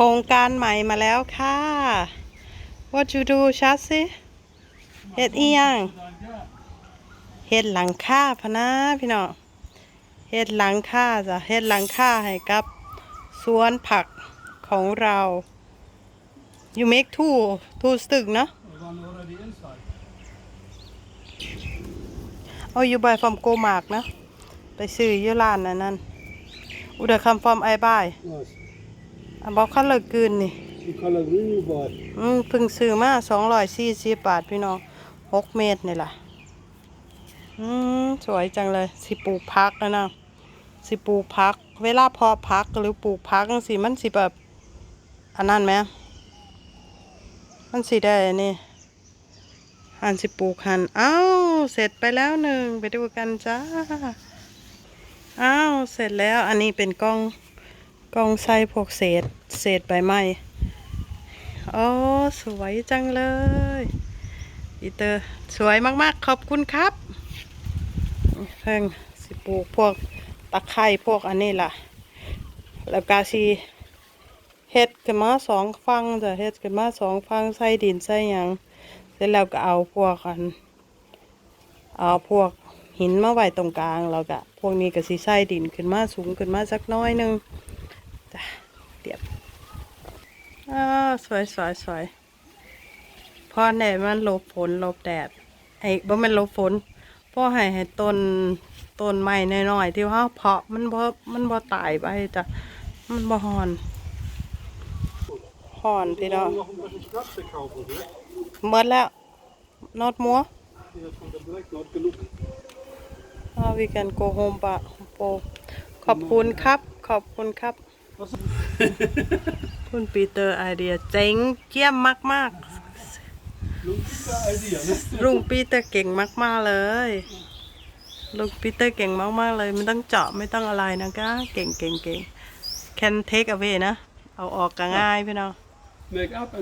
โครงการใหม่มาแล้วค่ะ What you do ชัดสิเฮ็ดอียังเฮ็ดหลังคาพนะพี่น้องเฮ็ดหลังคาจ้ะเฮ็ดหลังคาให้กับสวนผักของเรา you make two two stick เนอะ One already inside. Oh you buy from Go Mark นะ ไปซื้อยู่ร้านนั้นนั่นอุดคำ from I buy Yes. อันบอกคันเลยกืนนี่ The color green you bought. อืมเพิ่งซื้อมาสองร้อยสี่สิบบาทพี่น้องหกเมตรนี่แหละอืมสวยจังเลย สิปลูกพักนะนะสิปลูกพัก เวลาพอพักหรือปลูกพักจังสิมันสิแบบอันนั้นไหมมันสิได้อันนี่หันสิปลูกหันอ้าวเสร็จไปแล้วหนึ่งไปดูกันจ้าอ้าวเสร็จแล้วอันนี้เป็นกล้อง กองใส่พวกเศษ เศษใบไม้โอ้สวยจังเลยอีเตอร์สวยมากๆ ขอบคุณครับเพิ่งสิปลูกพวกตะไคร้พวกอันนี้ล่ะ แล้วก็สิเฮ็ดขึ้นมาสองฟังจะเฮ็ดขึ้นมาสองฟังใส่ดินใส่หยังเสร็จแล้วก็เอาพวกอัน เอาพวกหินมาไว้ตรงกลางแล้วก็พวกนี้ก็สิใส่ดินขึ้นมาสูงขึ้นมาสักน้อยหนึง จ้ะเรียบอ้าวสวยสวยสวยพอแดดมันลบฝนลบแดดไอ้บ่มันลบฝนพ่อให้ให้ต้นต้นไม้น้อยๆที่ว่าเพาะมันบ่มันบ่ตายไปจ้ะมันบ่หอนหอนพี่น้องหมดแล้วนอดมัวนอ่า we can go home ปะโปขอบคุณครับ ขอบคุณครับ คุณปีเตอร์ไอเดียเจ๋งเยี่ยมมากๆ Logische idea, ne? ลุงปีเตอร์เก่งมากๆเลยลุงปีเตอร์เก่งมากๆเลยไม่ต้องเจาะไม่ต้องอะไรนะคะเก่งเก่งเก่ง can take away นะ เอาออกก็ง่ายพี่น้อง Make up and